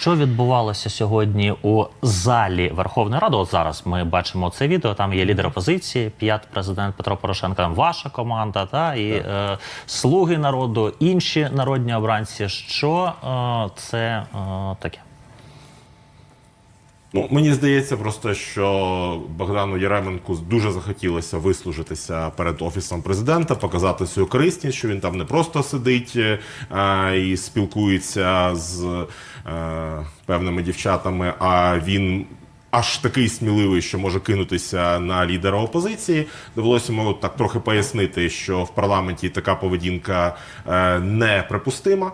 Що відбувалося сьогодні у залі Верховної Ради? От зараз ми бачимо це відео. Там є лідер опозиції, п'ят президент Петро Порошенко, там ваша команда, та і е, слуги народу, інші народні обранці. Що е, це е, таке? Ну, мені здається, просто що Богдану Яременку дуже захотілося вислужитися перед офісом президента, показати свою корисність, що він там не просто сидить е, і спілкується з е, певними дівчатами, а він. Аж такий сміливий, що може кинутися на лідера опозиції. Довелося йому так трохи пояснити, що в парламенті така поведінка е, неприпустима.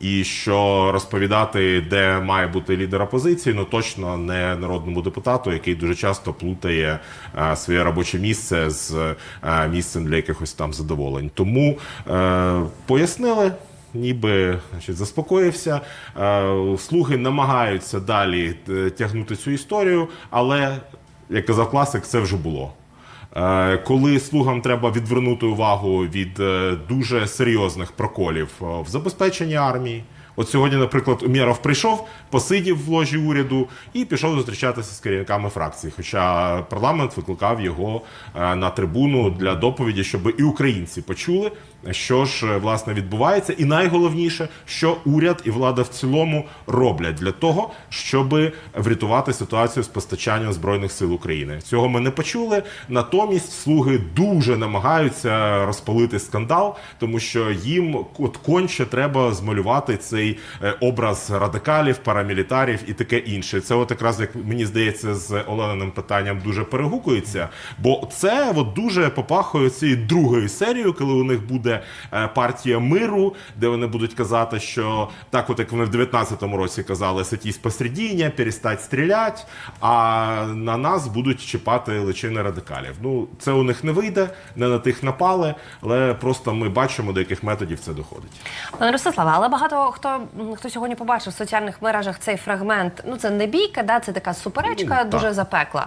І що розповідати, де має бути лідер опозиції, ну точно не народному депутату, який дуже часто плутає е, своє робоче місце з е, місцем для якихось там задоволень. Тому е, пояснили. Ніби значить, заспокоївся. Слуги намагаються далі тягнути цю історію, але як казав класик, це вже було. Е, Коли слугам треба відвернути увагу від е, дуже серйозних проколів е, в забезпеченні армії. От сьогодні, наприклад, Умєров прийшов, посидів в ложі уряду і пішов зустрічатися з керівниками фракцій. Хоча парламент викликав його е, на трибуну для доповіді, щоб і українці почули, що ж е, власне відбувається, і найголовніше, що уряд і влада в цілому роблять для того, щоб врятувати ситуацію з постачанням збройних сил України. Цього ми не почули. Натомість слуги дуже намагаються розпалити скандал, тому що їм от конче треба змалювати цей е, образ радикалів, парамілітарів і таке інше. Це от якраз як мені здається з Олениним питанням дуже перегукується, бо це от дуже попахує цією другою серією, коли у них буде е, партія миру, де вони будуть казати, що так, от як вони в 19-му році казали, сидіть посередині, перестать стріляти, а на нас будуть чіпати личини радикалів. Ну це у них не вийде, не на тих напали, але просто ми бачимо, до яких методів це доходить. Пане Ростиславе, але багато хто м, хто сьогодні побачив в соціальних мережах цей фрагмент. Ну це не бійка, да, це така суперечка, Ну, дуже так. запекла.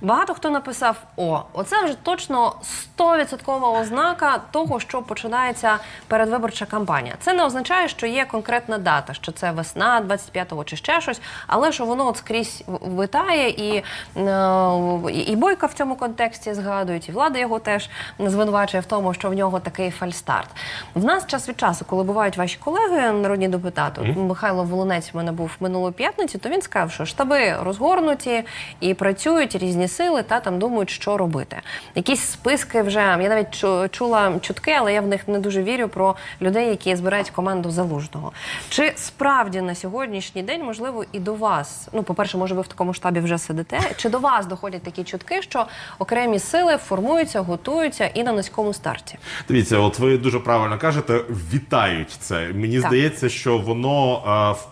Багато хто написав: о, оце вже точно 100% ознака того, що починається передвиборча кампанія. Це не означає, що є конкретна дата, що це весна 25-го чи ще щось, але що воно от скрізь витає, і, е, і- і Бойка в цьому контексті згадують, і влада його теж звинувачує в тому, що в нього такий фальстарт. В нас час від часу, коли бувають ваші колеги, народні депутати, от Михайло Волонець в мене був минулої п'ятниці, то він сказав, що штаби розгорнуті і працюють різні сили, та там думають, що робити. Якісь списки вже я навіть чула чутки, але я в них не дуже вірю про людей, які збирають команду залужного. Чи справді на сьогоднішній день можливо і до вас? Ну, по-перше, може, ви в такому штабі вже сидите? Чи до вас доходять такі чутки, що окремі сили формуються, готуються і на низькому старті? Дивіться, от ви дуже правильно кажете, вітають це. Мені Так. здається, що воно е,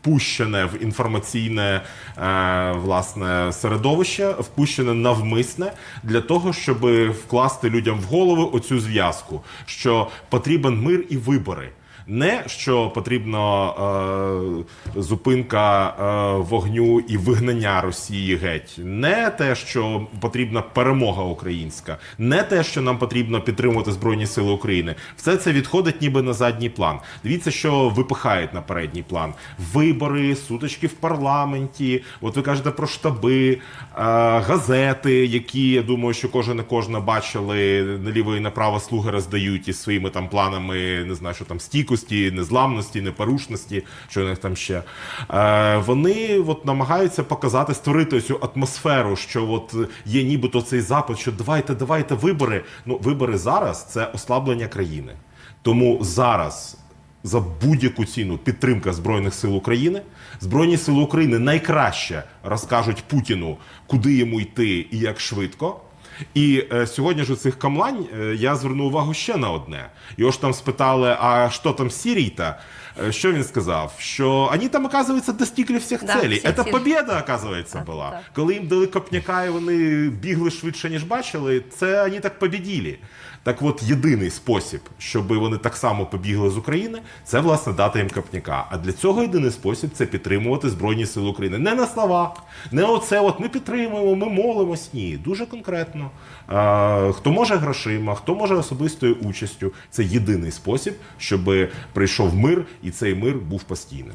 впущене в інформаційне е, власне середовище, впущене навмисне для того, щоб вкласти людям в голову оцю зв'язку, що потрібен мир і вибори. Не що потрібно е, зупинка е, вогню і вигнання Росії геть, не те, що потрібна перемога українська, не те, що нам потрібно підтримувати Збройні Сили України. Все це відходить ніби на задній план. Дивіться, що випихають на передній план: вибори, сутички в парламенті. От ви кажете про штаби, е, газети, які я думаю, що кожен і кожна бачили наліво і направо слуги роздають із своїми там планами, не знаю, що там стійкості, незламності, непорушності, що у них там ще. Е, вони от намагаються показати, створити цю атмосферу, що от є нібито цей запит, що давайте, давайте вибори. Ну, вибори зараз це ослаблення країни. Тому зараз за будь-яку ціну підтримка Збройних сил України. Збройні сили України найкраще розкажуть Путіну, куди йому йти і як швидко. І е, сьогодні ж у цих камлань е, я звернув увагу ще на одне. Його ж там спитали, а що там з Сирією-то? Е, Що він сказав? Що вони там, оказується, достигли всіх Да, целей. всіх Це цілей. побіда, оказується, Так, була. так. Коли їм дали копняка, і вони бігли швидше, ніж бачили, це вони так побіділи. Так от єдиний спосіб, щоб вони так само побігли з України, це власне дати їм копняка. А для цього єдиний спосіб це підтримувати Збройні Сили України. Не на словах, не оце от ми підтримуємо, ми молимось. Ні, дуже конкретно. Хто може грошима, хто може особистою участю. Це єдиний спосіб, щоб прийшов мир, і цей мир був постійним.